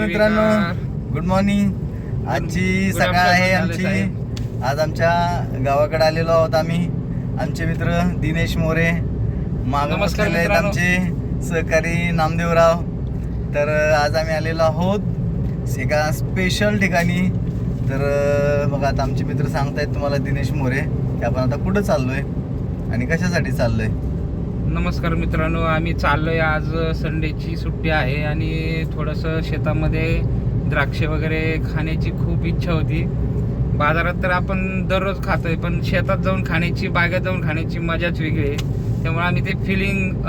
मित्रांनो. Good morning आजची सकाळ आहे आमची. आज आमच्या गावाकडे आलेलो आहोत आम्ही. आमचे मित्र दिनेश मोरे. माग बसलेले आहेत. आमचे सहकारी नामदेवराव. तर आज आम्ही आलेलो आहोत एका स्पेशल ठिकाणी. तर बघा आता आमचे मित्र सांगतायत तुम्हाला दिनेश मोरे की आपण आता कुठं चाललोय आणि कशासाठी चाललोय. नमस्कार मित्रांनो आम्ही चाललोय आज संडेची सुट्टी आहे आणि थोडंसं शेतामध्ये द्राक्षे वगैरे खाण्याची खूप इच्छा होती. बाजारात तर आपण दररोज खातोय पण शेतात जाऊन खाण्याची बागेत जाऊन खाण्याची मजाच वेगळी आहे. त्यामुळे आम्ही ते फिलिंग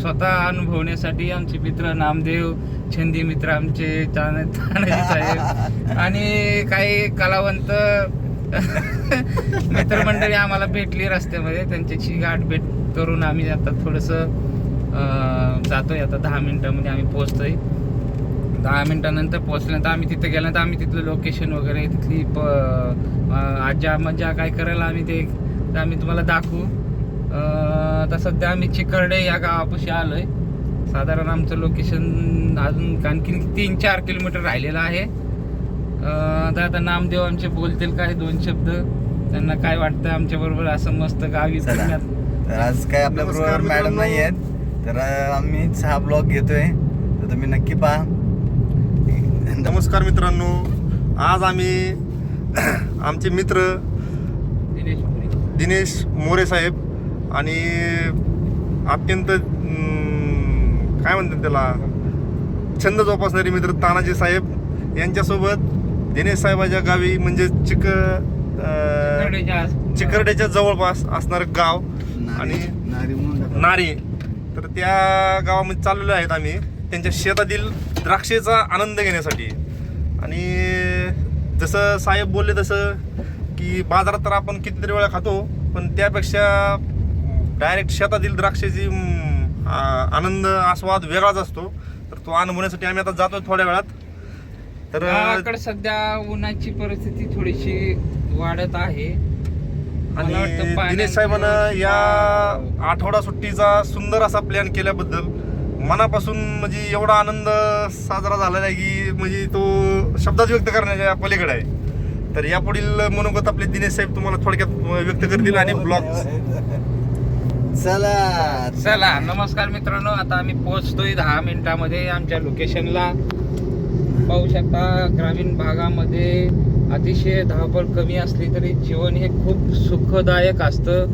स्वतः अनुभवण्यासाठी आमचे मित्र नामदेव छंदी मित्र आमचे तानाजी साहेब आणि काही कलावंत मित्रमंडळी आम्हाला भेटली रस्त्यामध्ये. त्यांच्याशी गाठ भेट करून आम्ही आता थोडंसं जातोय आता दहा मिनिटामध्ये आम्ही पोहोचतोय. दहा मिनिटानंतर पोहोचल्यानंतर आम्ही तिथे गेल्यानंतर आम्ही तिथलं लोकेशन वगैरे तिथली प अं, आज्जा मज्जा काय करायला आम्ही ते आम्ही तुम्हाला दाखवू. अं, आता सध्या आम्ही चिकर्डे या गावापाशी आलोय. साधारण आमचं लोकेशन अजून आणखी तीन चार किलोमीटर राहिलेलं आहे. आता नामदेव आमचे बोलतील काय दोन शब्द. त्यांना काय वाटतं आमच्या बरोबर असं मस्त गावी चला. तर आज काय आपल्या नमस्कार बरोबर मॅडम मित्रांनो. नाही आहेत. तर अं, आम्हीच हा ब्लॉग घेतोय. तर तुम्ही नक्की पहा. नमस्कार मित्रांनो. आज आम्ही आमचे मित्र दिनेश मोरे. दिनेश मोरे साहेब आणि अत्यंत अं, काय म्हणतात त्याला? छंद जोपासणारे मित्र तानाजी साहेब यांच्यासोबत दिनेश साहेबाच्या गावी म्हणजे चिक चिकर्ड्याच्या जवळपास असणारं गाव. आणि नारी तर त्या गावामध्ये चाललेलो आहेत आम्ही. त्यांच्या शेतातील द्राक्षेचा आनंद घेण्यासाठी. आणि जसं साहेब बोलले तसं की बाजारात तर आपण कितीतरी वेळा खातो पण त्यापेक्षा डायरेक्ट शेतातील द्राक्षाची आनंद आस्वाद वेगळाच असतो. तर तो अनुभवण्यासाठी आम्ही आता जातो थोड्या वेळात. तर गावाकडे सध्या उन्हाची परिस्थिती थोडीशी वाढत आहे. आणि दिनेश साहेबांनं या आठवडा सुट्टीचा सुंदर असा प्लॅन केल्याबद्दल मनापासून म्हणजे एवढा आनंद साजरा झालेला आहे की म्हणजे तो शब्दात व्यक्त करण्याच्या पलीकडे आहे. तर यापुढील मनोगत आपले दिनेश साहेब तुम्हाला थोडक्यात व्यक्त करतील आणि ब्लॉग चला. चला नमस्कार मित्रांनो. आता आम्ही पोहोचतोय दहा मिनिटामध्ये आमच्या लोकेशनला पाहू शकता ग्रामीण भागामध्ये अतिशय धावपळ कमी असली तरी जीवन हे खूप सुखदायक असतं.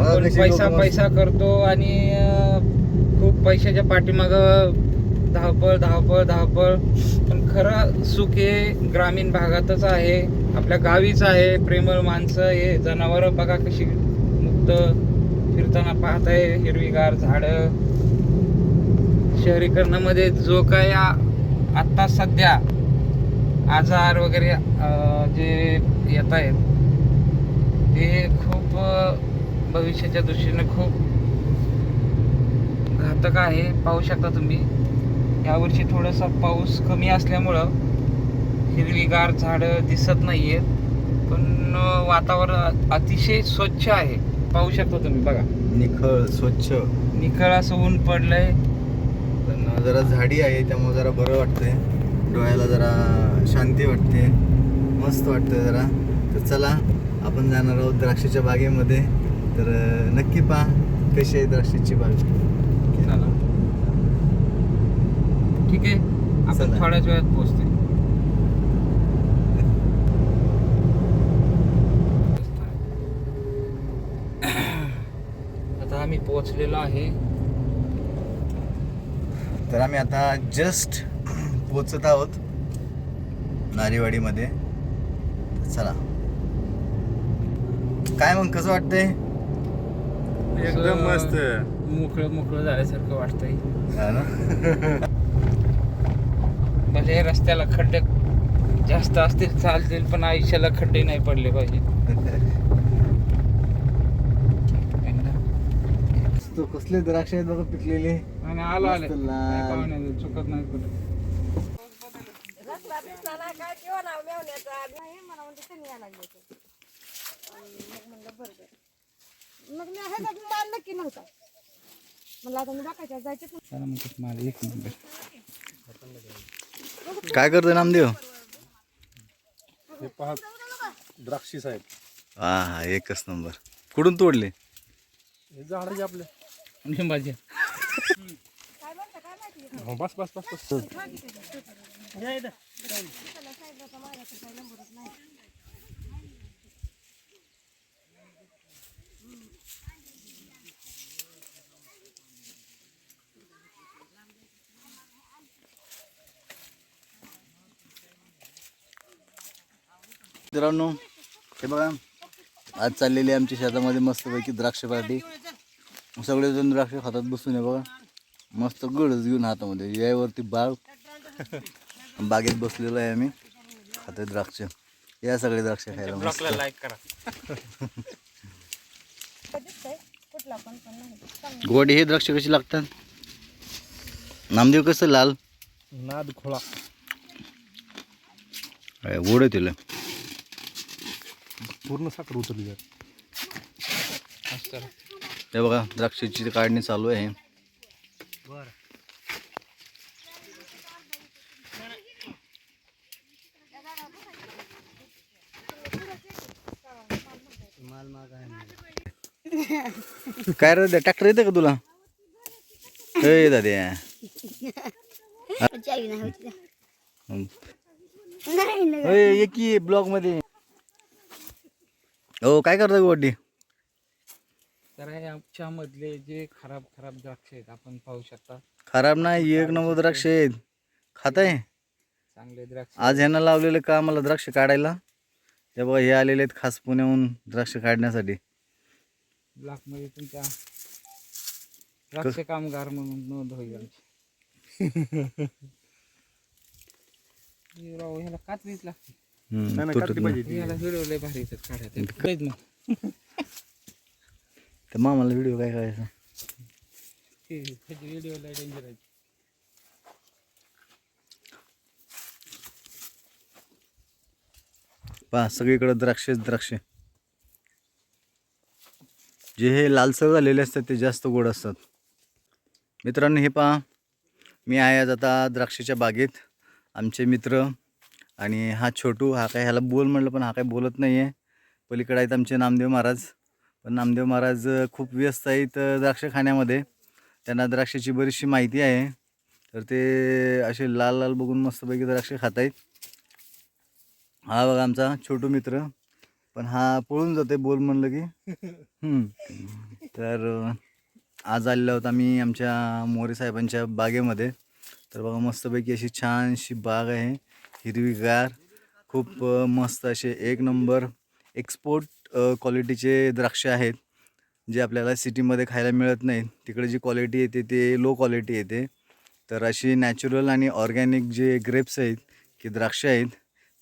आपण पैसा पैसा करतो आणि खूप पैशाच्या पाठीमाग धावपळ धावपळ धावपळ. पण खरं सुख हे ग्रामीण भागातच आहे. आपल्या गावीच आहे. प्रेमळ माणसं हे जनावरं बघा कशी मुक्त फिरताना पाहत आहे हिरवीगार झाडं. शहरीकरणामध्ये जो काय आत्ता सध्या आजार वगैरे जे येत आहेत ते खूप भविष्याच्या दृष्टीने खूप घातक आहे. पाहू शकता तुम्ही. यावर्षी थोडासा पाऊस कमी असल्यामुळं हिरवीगार झाडं दिसत नाहीयेत. पण अं, वातावरण अतिशय स्वच्छ आहे. पाहू शकता तुम्ही बघा. निखळ स्वच्छ. निखळ असं ऊन पडलंय. पण जरा झाडी आहे त्यामुळे जरा बरं वाटतंय. डोळ्याला जरा शांती वाटते. मस्त वाटतं जरा. तर चला आपण जाणार आहोत द्राक्षाच्या बागेमध्ये. तर नक्की पहा कशी आहे द्राक्षाची बाग. ठीक आहे. आपण. थोड्याच वेळात पोहोचते आता आम्ही पोहोचलेलो आहे. तर आम्ही आता जस्ट पोचत आहोत नारीवाडीमध्ये. चला. काय मग कसं वाटतंय? एकदम मस्त. मोकळं मोकळं झाल्यासारखं वाटतंय. हा ना? म्हणजे रस्त्याला खड्डे जास्त असतील चालतील पण आयुष्याला खड्डे नाही पडले पाहिजे तो कसले द्राक्ष आहेत बघा पिकलेले? आणि आलो आले. मस्त लाल. चुकत नाही कुठे नाही मला म्हणजे त्यांनी यायला लागले होते. आणि मग म्हणलं बरं बरं मग मी नक्की नव्हता म्हणलं आता मी दाखायच्या जायचे चला मग मला एक नंबर काय करतोय नामदेव? हे पहा द्राक्षी साहेब. हा हा एकच नंबर कुठून तोडले? हे झाडाचे आपले. लिंबाचे. काय म्हणता काय माहिती हो, बस बस बस बस. मित्रांनो हे बघा. आज चाललेली आमच्या शेतामध्ये मस्तपैकी द्राक्ष पार्टी सगळेजण द्राक्ष खातात बसून आहे बघा. मस्त गडच घेऊन हातामध्ये. यावरती बाळ बागेत बसलेलो आहे आम्ही. खातोय द्राक्ष. या सगळे द्राक्ष खायला मस्त. लाईक करा. गोडी हे द्राक्ष कशी लागतात? नामदेव कसं लाल? नाद खोळा. गोड आहे तिला. पूर्ण साखर उतरली जात. हे बघा द्राक्षाची काढणी चालू आहे. काय रे ट्रॅक्टर येतं का तुला? हे दाद्या हं. होय, ये की ब्लॉगमध्ये. हो काय करता गोडी तर हे आमच्या मधले जे खराब खराब द्राक्ष आहेत आपण पाहू शकता. खराब नाही एक नंबर द्राक्ष आहेत खाताय? चांगले द्राक्ष. आज ह्यांना लावलेलं का मला द्राक्ष काढायला? ते बघा हे आलेले आहेत खास पुण्याहून द्राक्ष काढण्यासाठी. ब्लॉकमध्ये तुमच्या द्राक्ष कामगार म्हणून नोंद होईल आमची. हे ह्याला कात्रीच लागते. हम्म, नाही, तुटत. ह्याला भारी काढायचं काहीच तर मामाला व्हिडिओ काय करायचा? डेंजर आहे. पहा सगळीकडे द्राक्षेच द्राक्षे. जे हे लालसर झालेले असतात ते जास्त गोड असतात. मित्रांनो हे पहा मी आहे आज आता द्राक्षाच्या बागेत. आमचे मित्र आणि हा छोटू हा काय ह्याला बोल म्हणलं पण हा काय बोलत नाही आहे पलीकडे आहेत आमचे नामदेव महाराज. पण नामदेव महाराज खूप व्यस्त आहेत द्राक्ष खाण्यामध्ये त्यांना द्राक्षाची बरीचशी माहिती आहे. तर ते असे लाल लाल बघून मस्तपैकी द्राक्ष खात आहेत हा बघा आमचा छोटू मित्र. पण हा पळून जाते बोल म्हणलं की. तर आज आलेला होता आम्ही आमच्या मोरे साहेबांच्या बागेमध्ये. तर बघा मस्तपैकी अशी छानशी बाग आहे. हिरवीगार खूप मस्त असे एक नंबर एक्सपोर्ट क्वालिटीचे द्राक्ष आहेत जे आपल्याला सिटीमध्ये खायला मिळत नाही तिकडे जी क्वालिटी येते ते लो क्वालिटी येते. तर अशी नॅचरल आणि ऑर्गॅनिक जे ग्रेप्स आहेत की द्राक्ष आहेत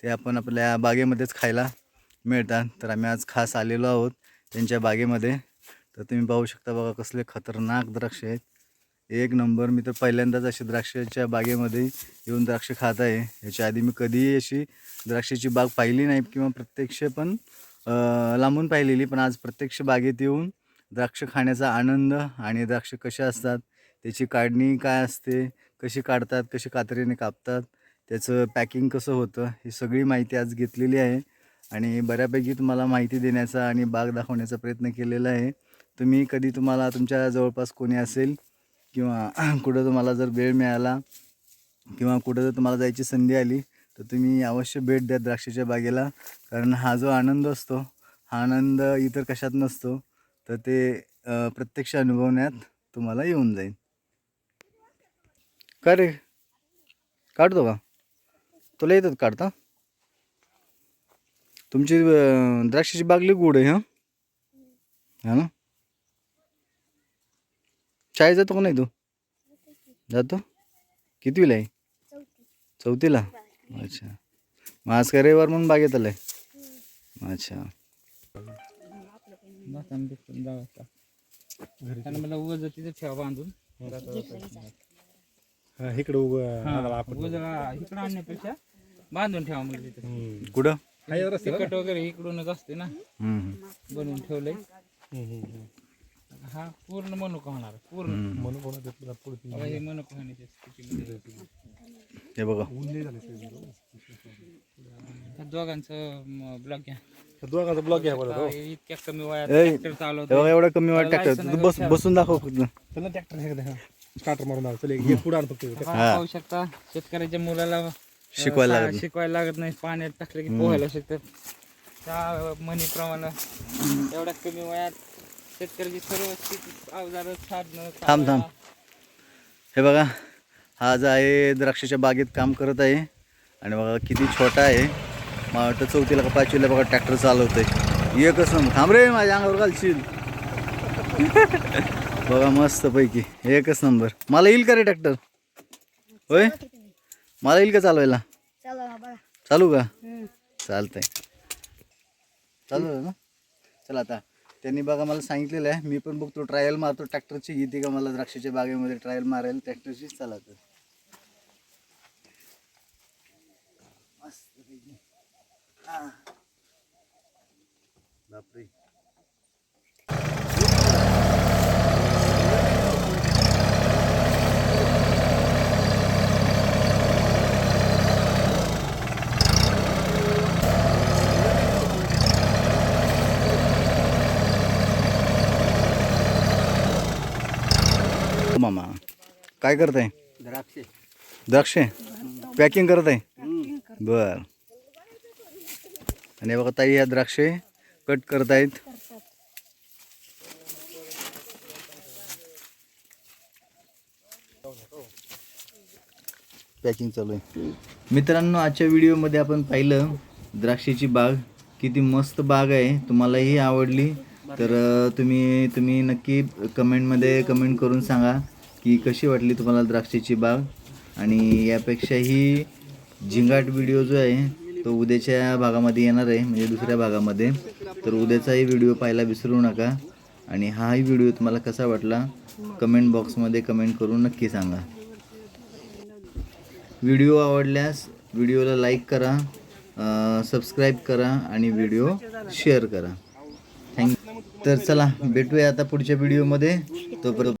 ते आपण आपल्या बागेमध्येच खायला मिळतात. तर आम्ही आज खास आलेलो आहोत त्यांच्या बागेमध्ये. तर तुम्ही पाहू शकता बघा कसले खतरनाक द्राक्ष आहेत. एक नंबर मी तर पहिल्यांदाच अशी द्राक्षाच्या बागेमध्ये येऊन द्राक्ष खात आहे. याच्या आधी मी कधीही अशी द्राक्षाची बाग पाहिली नाही किंवा प्रत्यक्ष पण लांबून पाहिलेली पण आज प्रत्यक्ष बागेत येऊन द्राक्ष खाण्याचा आनंद आणि द्राक्ष कशा असतात त्याची काढणी काय असते कशी काढतात कशी कात्रीने कापतात त्याचं पॅकिंग कसं होतं ही सगळी माहिती आज घेतलेली आहे. आणि बऱ्यापैकी तुम्हाला माहिती देण्याचा आणि बाग दाखवण्याचा प्रयत्न केलेला आहे. तुम्ही कधी तुम्हाला तुमच्या जवळपास कोणी असेल किंवा कुठं तुम्हाला जर वेळ मिळाला किंवा कुठं जर तुम्हाला जायची संधी आली तर तुम्ही अवश्य भेट द्या द्राक्षाच्या बागेला कारण हा जो आनंद असतो हा आनंद इतर कशात नसतो तर ते प्रत्यक्ष अनुभवण्यात तुम्हाला येऊन जाईल. का रे? काढतो का? तुला येतात काढता? तुमची द्राक्षाची द्राक्षाची बागली गोड आहे हां? हा ना? शाळेत जातो का नाही तू? जातो? कितवीला आहे? चौथीला. अच्छा. मग आज काय रविवार म्हणून बागेत आलाय? अच्छा. जाऊ आता मला उगाच तिथे ठेवा बांधून. जाता जाता. इकडे हा, उगाच इकडं आणण्यापेक्षा बांधून ठेवा म्हणजे तिथे. कुठं? तिकट वगैरे इकडूनच असते ना. हम्म, हम्म. बनवून ठेवलंय. हा पूर्ण मनुका होणार पूर्ण. म्हणून कोणा हे मनुका स्थितीमध्ये. हे बघा. दोघांचं ब्लॉग घ्या. दोघांचा ब्लॉग घ्या बरं इतक्या कमी वयात ट्रॅक्टर हे चालवतो बघा एवढा कमी वाट बस बसून दाखव फक्त. त्यांना ट्रॅक्टर हे स्टार्टर मारून आला. चल पुढे हा, हा. पाहू शकता शेतकऱ्याच्या मुलाला अं, शिकवायला सा- लागत नाही. शिकवायला लागत नाही. पाण्यात टाकले की पोहायला शिकतात. त्या म्हणीप्रमाणे एवढ्या कमी वयात शेतकऱ्याची सर्व शेती अवजार साधनं थांब, थांब. हे बघा. हा जो आहे द्राक्षाच्या बागेत काम करत आहे. आणि बघा किती छोटा आहे. मला वाटतं चौथीला का पाचवीला बघा ट्रॅक्टर चालवतोय. एकच नंबर थांब रे माझ्या अंगावर घालशील. बघा मस्त पैकी एकच नंबर. मला येईल का रे ट्रॅक्टर? होय? मला येईल का चालवायला? चला का? चालतंय. चालू आहे ना? चला आता. त्यांनी बघा मला सांगितलेलं आहे. मी पण बघतो ट्रायल मारतो. ट्रॅक्टरची येते का मला द्राक्षाच्या बागेमध्ये ट्रायल मारायला ट्रॅक्टरचीच चला तर मस्तपैकी. हा. बापरे. मामा काय करताय? द्राक्षे. द्राक्षे? पॅकिंग करत आहे बर. आणि बघा ताई या द्राक्षे कट करत आहेत पॅकिंग चालू आहे. मित्रांनो आजच्या व्हिडिओमध्ये आपण पाहिलं द्राक्षाची बाग. किती मस्त बाग आहे. तुम्हालाही आवडली. तर तुम्ही तुम्ही नक्की कमेंटमध्ये कमेंट करून सांगा की कशी वाटली तुम्हाला द्राक्षाची बाग. आणि यापेक्षाही झिंगाट व्हिडिओ जो आहे तो उद्याच्या भागामध्ये येणार आहे म्हणजे दुसऱ्या भागामध्ये. तर उद्याचाही व्हिडिओ पाहायला विसरू नका. आणि हाही व्हिडिओ तुम्हाला कसा वाटला कमेंट बॉक्समध्ये कमेंट करून नक्की सांगा. व्हिडिओ आवडल्यास व्हिडिओला लाईक करा सबस्क्राईब करा आणि व्हिडिओ शेअर करा. थँक तर चला भेटूया आता पुढच्या व्हिडिओमध्ये तोपर्यंत